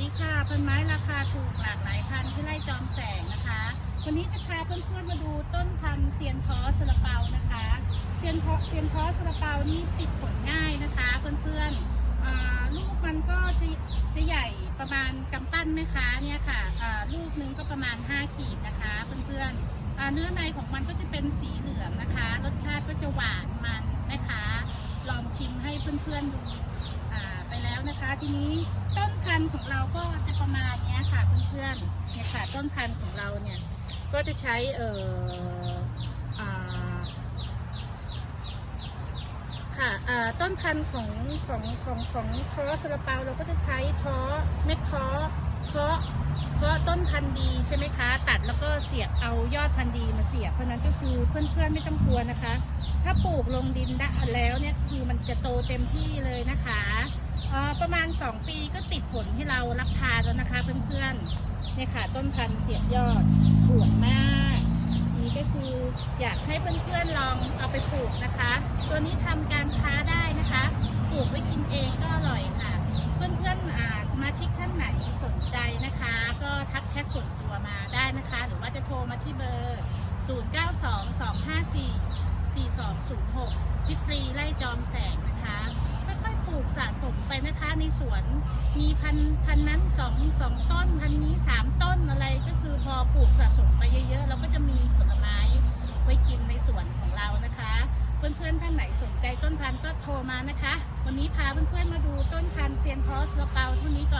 ดีค่ะพันไม้ราคาถูกหลากหลายพันที่ไร่จอมแสงนะคะ วันนี้จะพาเพื่อนๆมาดูต้นพันธุ์เซียนท้อสลาเปานะคะเซียนท้อเซียนท้อสลาเปานี่ติดผลง่ายนะคะ เพื่อนๆลูกมันก็จะจะใหญ่ประมาณกำปั้นแม่ค้าเนี่ยค่ะลูกนึงก็ประมาณ 5 ขีดนะคะเพื่อนๆเนื้อในของมันก็จะเป็นสีเหลืองนะคะ รสชาติก็จะหวานมันแม่ค้าลองชิมให้เพื่อนๆดู แล้วนะคะ ทีนี้ต้นพันธุ์ของเราก็จะประมาณเนี้ยค่ะเพื่อนๆเนี่ยค่ะต้นพันธุ์ของเราเนี่ยก็จะใช้เอ่อค่ะอ่าต้นพันธุ์ของของของของท้อสลาเปาเราก็จะใช้ท้อเม็ดท้อเพาะเพาะต้นพันธุ์ดีใช่ไหมคะ ตัดแล้วก็เสียบเอายอดพันธุ์ดีมาเสียบเพราะนั้นก็คือเพื่อนๆไม่ต้องกลัวนะคะ ถ้าปลูกลงดินได้แล้วเนี่ยคือมันจะโตเต็มที่เลยนะคะ ประมาณ 2 ปีก็ติดผลที่เรารับทานแล้วนะคะเพื่อนๆเนี่ยค่ะต้นพันธุ์เสียบยอดสวยมาก นี่ก็คืออยากให้เพื่อนๆลองเอาไปปลูกนะคะ ตัวนี้ทำการค้าได้นะคะปลูกไว้กินเองก็อร่อยค่ะ เพื่อนๆสมาชิกท่านไหนสนใจนะคะ ก็ทักแชทส่วนตัวมาได้นะคะ หรือว่าจะโทรมาที่เบอร์ 092254 4206พิตรีไล่จอมแสงนะคะ ลูกสะสมไปนะคะในสวนมีพันพันนั้นสองสองต้นพันนี้สามต้นอะไรก็คือพอปลูกสะสมไปเยอะๆ เราก็จะมีผลไม้ไว้กินในสวนของเรานะคะ เพื่อนๆท่านไหนสนใจต้นพันธุ์ก็โทรมานะคะ วันนี้พาเพื่อนๆมาดูต้นพันธุ์เซียนพอสละเปาเท่านี้ก่อน